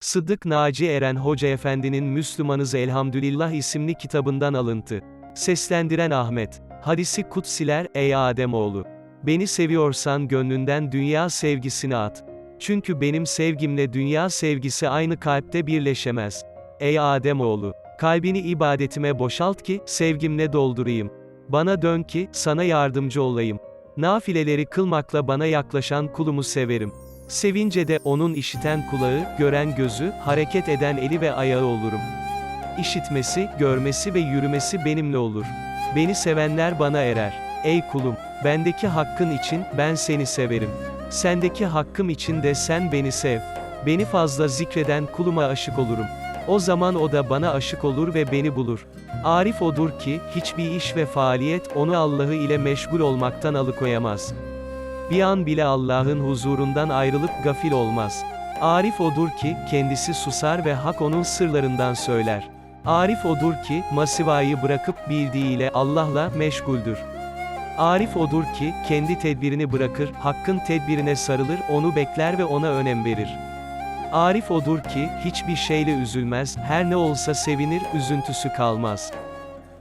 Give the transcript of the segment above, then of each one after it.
Sıddık Naci Eren Hoca Efendi'nin Müslümanız Elhamdülillah isimli kitabından alıntı. Seslendiren Ahmet. Hadisi kutsiler, ey Ademoğlu. Beni seviyorsan gönlünden dünya sevgisini at. Çünkü benim sevgimle dünya sevgisi aynı kalpte birleşemez. Ey Ademoğlu. Kalbini ibadetime boşalt ki, sevgimle doldurayım. Bana dön ki, sana yardımcı olayım. Nafileleri kılmakla bana yaklaşan kulumu severim. Sevince de onun işiten kulağı, gören gözü, hareket eden eli ve ayağı olurum. İşitmesi, görmesi ve yürümesi benimle olur. Beni sevenler bana erer. Ey kulum, bendeki hakkın için ben seni severim. Sendeki hakkım için de sen beni sev. Beni fazla zikreden kuluma aşık olurum. O zaman o da bana aşık olur ve beni bulur. Arif odur ki, hiçbir iş ve faaliyet onu Allah'ı ile meşgul olmaktan alıkoyamaz. Bir an bile Allah'ın huzurundan ayrılıp gafil olmaz. Arif odur ki, kendisi susar ve hak onun sırlarından söyler. Arif odur ki, masivayı bırakıp bildiğiyle Allah'la meşguldür. Arif odur ki, kendi tedbirini bırakır, hakkın tedbirine sarılır, onu bekler ve ona önem verir. Arif odur ki, hiçbir şeyle üzülmez, her ne olsa sevinir, üzüntüsü kalmaz.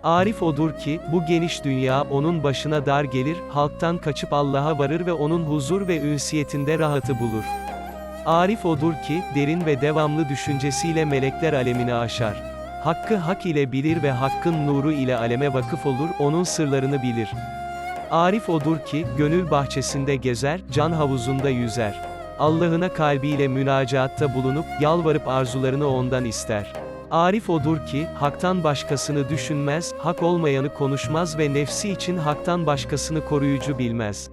Arif odur ki, bu geniş dünya onun başına dar gelir, halktan kaçıp Allah'a varır ve onun huzur ve ünsiyetinde rahatı bulur. Arif odur ki, derin ve devamlı düşüncesiyle melekler alemini aşar. Hakkı hak ile bilir ve hakkın nuru ile aleme vakıf olur, onun sırlarını bilir. Arif odur ki, gönül bahçesinde gezer, can havuzunda yüzer. Allah'ına kalbiyle münacatta bulunup, yalvarıp arzularını ondan ister. Arif odur ki, haktan başkasını düşünmez, hak olmayanı konuşmaz ve nefsi için haktan başkasını koruyucu bilmez.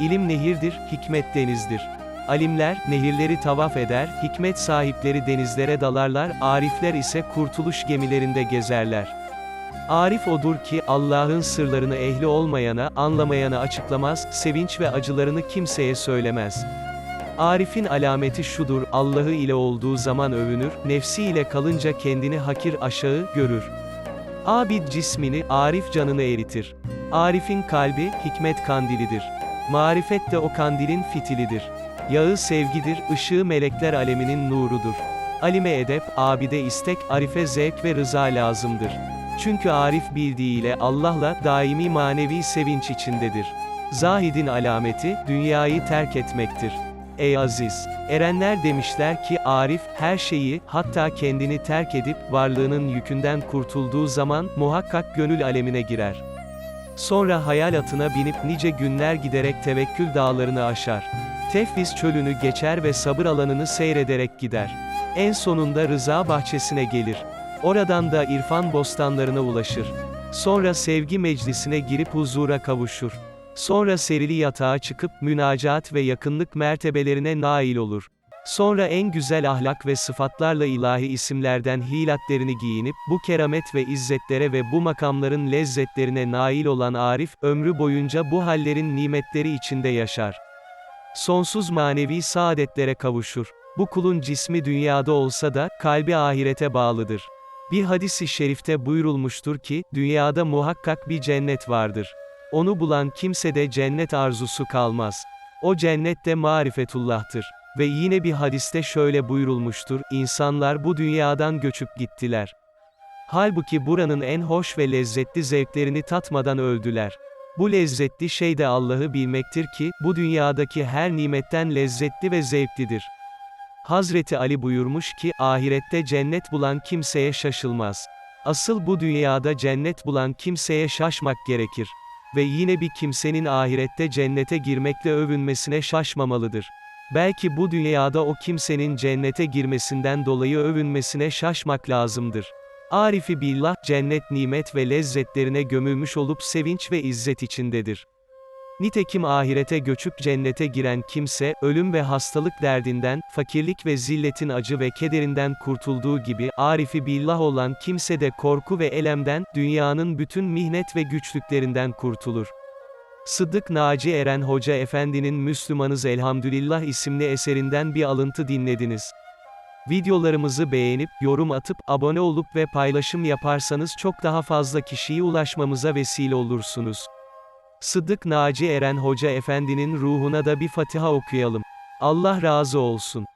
İlim nehirdir, hikmet denizdir. Alimler, nehirleri tavaf eder, hikmet sahipleri denizlere dalarlar, arifler ise kurtuluş gemilerinde gezerler. Arif odur ki, Allah'ın sırlarını ehli olmayana, anlamayana açıklamaz, sevinç ve acılarını kimseye söylemez. Arif'in alameti şudur, Allah'ı ile olduğu zaman övünür, nefsi ile kalınca kendini hakir aşağı görür. Abid cismini, Arif canını eritir. Arif'in kalbi, hikmet kandilidir. Marifet de o kandilin fitilidir. Yağı sevgidir, ışığı melekler aleminin nurudur. Alime edep, abide istek, arife zevk ve rıza lazımdır. Çünkü Arif bildiğiyle Allah'la daimi manevi sevinç içindedir. Zahidin alameti, dünyayı terk etmektir. Ey aziz! Erenler demişler ki Arif, her şeyi, hatta kendini terk edip, varlığının yükünden kurtulduğu zaman, muhakkak gönül alemine girer. Sonra hayal atına binip nice günler giderek tevekkül dağlarını aşar. Tefviz çölünü geçer ve sabır alanını seyrederek gider. En sonunda rıza bahçesine gelir. Oradan da irfan bostanlarına ulaşır. Sonra sevgi meclisine girip huzura kavuşur. Sonra serili yatağa çıkıp münacat ve yakınlık mertebelerine nail olur. Sonra en güzel ahlak ve sıfatlarla ilahi isimlerden hilatlerini giyinip, bu keramet ve izzetlere ve bu makamların lezzetlerine nail olan Arif, ömrü boyunca bu hallerin nimetleri içinde yaşar. Sonsuz manevi saadetlere kavuşur. Bu kulun cismi dünyada olsa da, kalbi ahirete bağlıdır. Bir hadisi şerifte buyurulmuştur ki, dünyada muhakkak bir cennet vardır. Onu bulan kimsede cennet arzusu kalmaz. O cennet de marifetullah'tır. Ve yine bir hadiste şöyle buyurulmuştur, insanlar bu dünyadan göçüp gittiler. Halbuki buranın en hoş ve lezzetli zevklerini tatmadan öldüler. Bu lezzetli şey de Allah'ı bilmektir ki, bu dünyadaki her nimetten lezzetli ve zevklidir. Hazreti Ali buyurmuş ki, ahirette cennet bulan kimseye şaşılmaz. Asıl bu dünyada cennet bulan kimseye şaşmak gerekir. Ve yine bir kimsenin ahirette cennete girmekle övünmesine şaşmamalıdır. Belki bu dünyada o kimsenin cennete girmesinden dolayı övünmesine şaşmak lazımdır. Arifi billah, cennet nimet ve lezzetlerine gömülmüş olup sevinç ve izzet içindedir. Nitekim ahirete göçüp cennete giren kimse, ölüm ve hastalık derdinden, fakirlik ve zilletin acı ve kederinden kurtulduğu gibi, arifi billah olan kimse de korku ve elemden, dünyanın bütün mihnet ve güçlüklerinden kurtulur. Sıddık Naci Eren Hoca Efendi'nin Müslümanız Elhamdülillah isimli eserinden bir alıntı dinlediniz. Videolarımızı beğenip, yorum atıp, abone olup ve paylaşım yaparsanız çok daha fazla kişiye ulaşmamıza vesile olursunuz. Sıddık Naci Eren Hoca Efendi'nin ruhuna da bir Fatiha okuyalım. Allah razı olsun.